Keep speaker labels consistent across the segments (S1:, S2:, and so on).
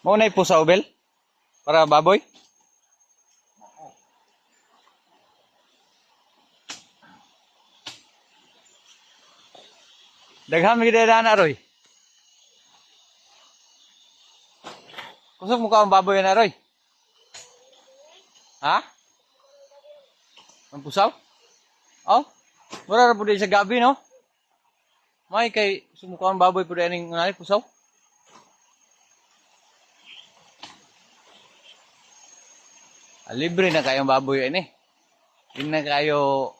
S1: Mo na po sa ubel? Para baboy? Daghan mi gid na roy. Kusog mo ka ang baboy na roy. Ha? Ang pusaw? Oh? Mura ra pud sa gabi no? May kay sumuka ang baboy pud aning nani pusaw? Libre na kayong baboy ini. Hindi na kayo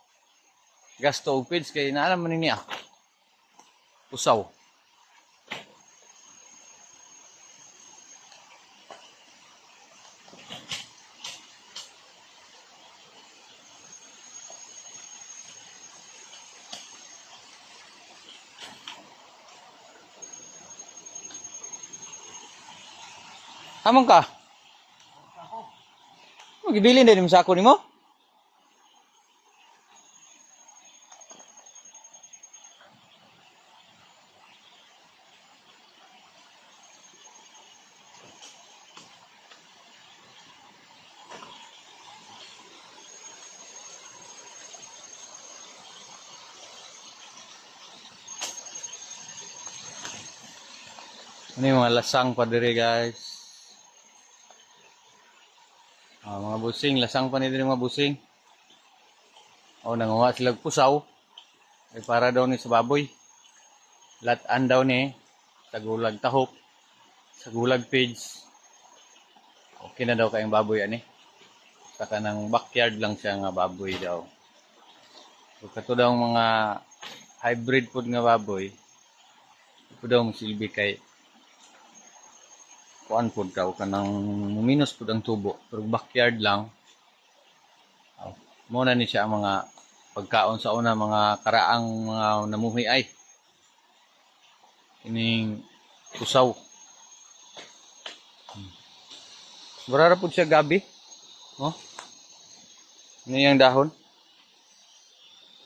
S1: gasto og feeds kay naa man niya. Pusaw. Hamon ka? Magibili mo sa ako nimo? Ano yung mga lasang pa dire guys? Ah, mga busing, lasang pa ni dire mga busing. O nanguha sila pusaw. Ay para daw ni sa baboy. Latan daw ni sa gulag tahop, sa gulag pigs. Okay na daw kayong baboy ani. Sa kanang backyard lang siya nga baboy daw. So kato daw mga hybrid food nga baboy. Ito daw silbi kay kuan pud daw kanang minus pud ang tubo pero backyard lang. Oh, mo na ni siya ang mga pagkaon sa una mga karaang mga namuhi ay. Ining pusaw hmm. Barara pud siya gabi oh ini yang dahon?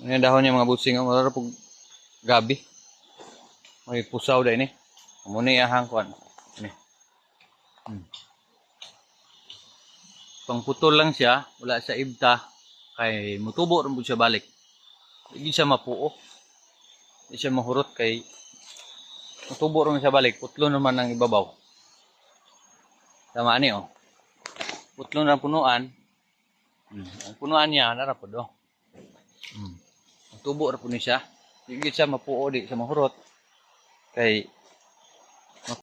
S1: Ini yang dahon niya mga busing? Oh. barara pud gabi. May pusaw da ini mo ni ahang ini Hmm. Pangputol lang siya, wala sa ibta, kay mutubo rin po siya balik. Hindi siya mapuo. Hindi siya mahurot kay mutubo rin siya balik. Putlo naman ang ibabaw. Tama ni oh. Putlo na punuan. Hmm. Ang punuan niya, narapod oh. Hmm. Mutubo rin po ni siya. Hindi siya mapuo, di siya mahurot. Kay